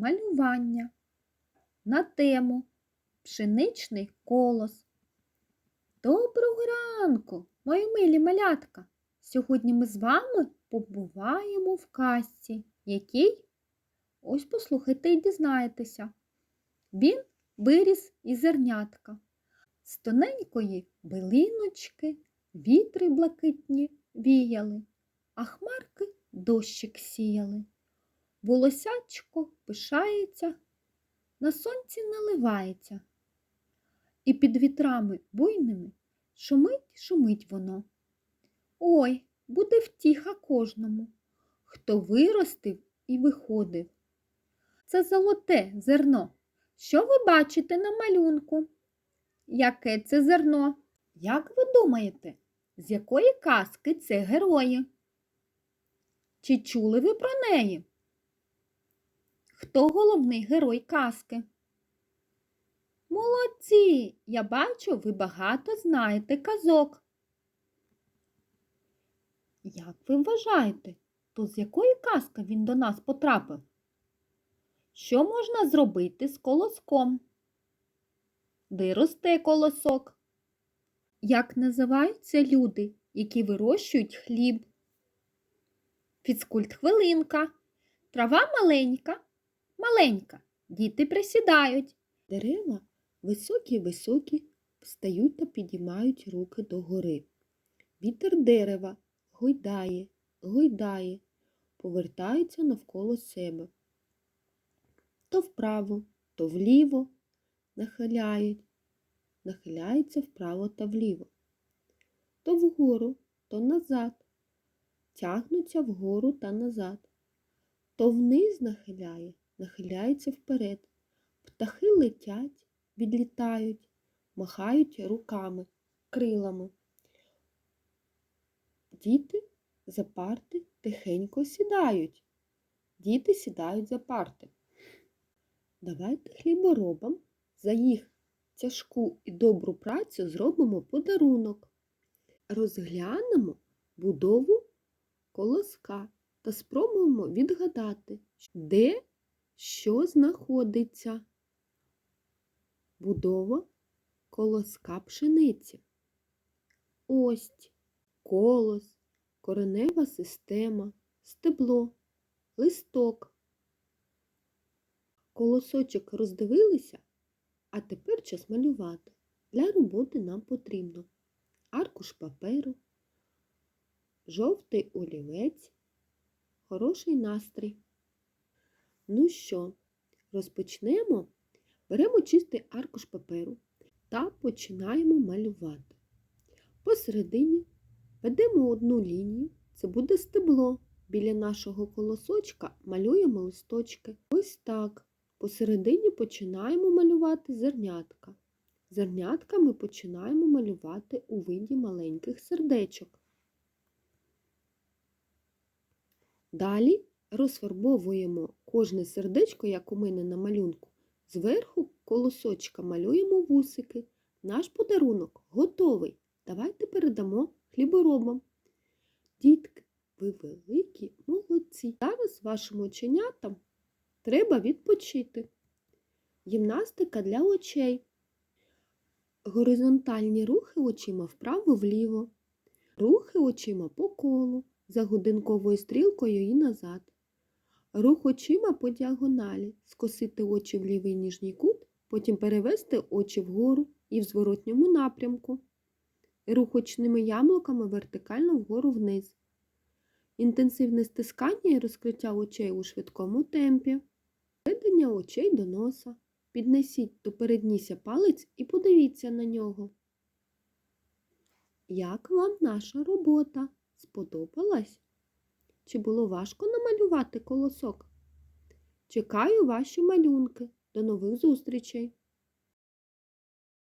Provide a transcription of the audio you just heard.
малювання на тему Пшеничний колос. Доброго ранку, мої милі малятка! Сьогодні ми з вами побуваємо в казці, який, ось послухайте і дізнаєтеся. Він виріс із зернятка. З тоненької билиночки вітри блакитні віяли, а хмарки дощик сіяли. Волосячко пишається, на сонці наливається, і під вітрами буйними шумить, шумить воно. Ой, буде втіха кожному, хто виростив і виходив. Це золоте зерно. Що ви бачите на малюнку? Яке це зерно? Як ви думаєте, з якої казки це герої? Чи чули ви про неї? Хто головний герой казки? Молодці! Я бачу, ви багато знаєте казок. Як ви вважаєте, то з якої казки він до нас потрапив? Що можна зробити з колоском? Де росте колосок? Як називаються люди, які вирощують хліб? Фізкульт хвилинка. Трава маленька, маленька. Діти присідають. Дерева високі-високі встають та підіймають руки догори. Вітер дерева гойдає, гойдає, повертається навколо себе. То вправо, то вліво нахиляють, нахиляється вправо та вліво. То вгору, то назад, тягнуться вгору та назад. То вниз нахиляє, нахиляється вперед. Птахи летять, відлітають, махають руками, крилами. Діти за парти тихенько сідають. Діти сідають за парти. Давайте хліборобам за їх тяжку і добру працю зробимо подарунок. Розглянемо будову колоска та спробуємо відгадати, де що знаходиться. Будова колоска пшениці. Ость, колос, коренева система, стебло, листок. Колосочок роздивилися, а тепер час малювати. Для роботи нам потрібно аркуш паперу, жовтий олівець, хороший настрій. Ну що, розпочнемо? Беремо чистий аркуш паперу та починаємо малювати. Посередині ведемо одну лінію, це буде стебло. Біля нашого колосочка малюємо листочки. Ось так. Посередині починаємо малювати зернятка. Зернятка ми починаємо малювати у виді маленьких сердечок. Далі розфарбовуємо кожне сердечко, як у мене на малюнку. Зверху колосочка малюємо вусики. Наш подарунок готовий. Давайте передамо хліборобам. Дітки, ви великі молодці. Зараз вашим оченятам треба відпочити. Гімнастика для очей. Горизонтальні рухи очима вправо-вліво. Рухи очима по колу, за годинковою стрілкою і назад. Рух очима по діагоналі, скосити очі в лівий ніжній кут, потім перевести очі вгору і в зворотньому напрямку. Рух очними яблуками вертикально вгору вниз. Інтенсивне стискання і розкриття очей у швидкому темпі. Ведення очей до носа. Піднесіть до переднісся палець і подивіться на нього. Як вам наша робота? Сподобалась? Чи було важко намалювати колосок? Чекаю ваші малюнки. До нових зустрічей!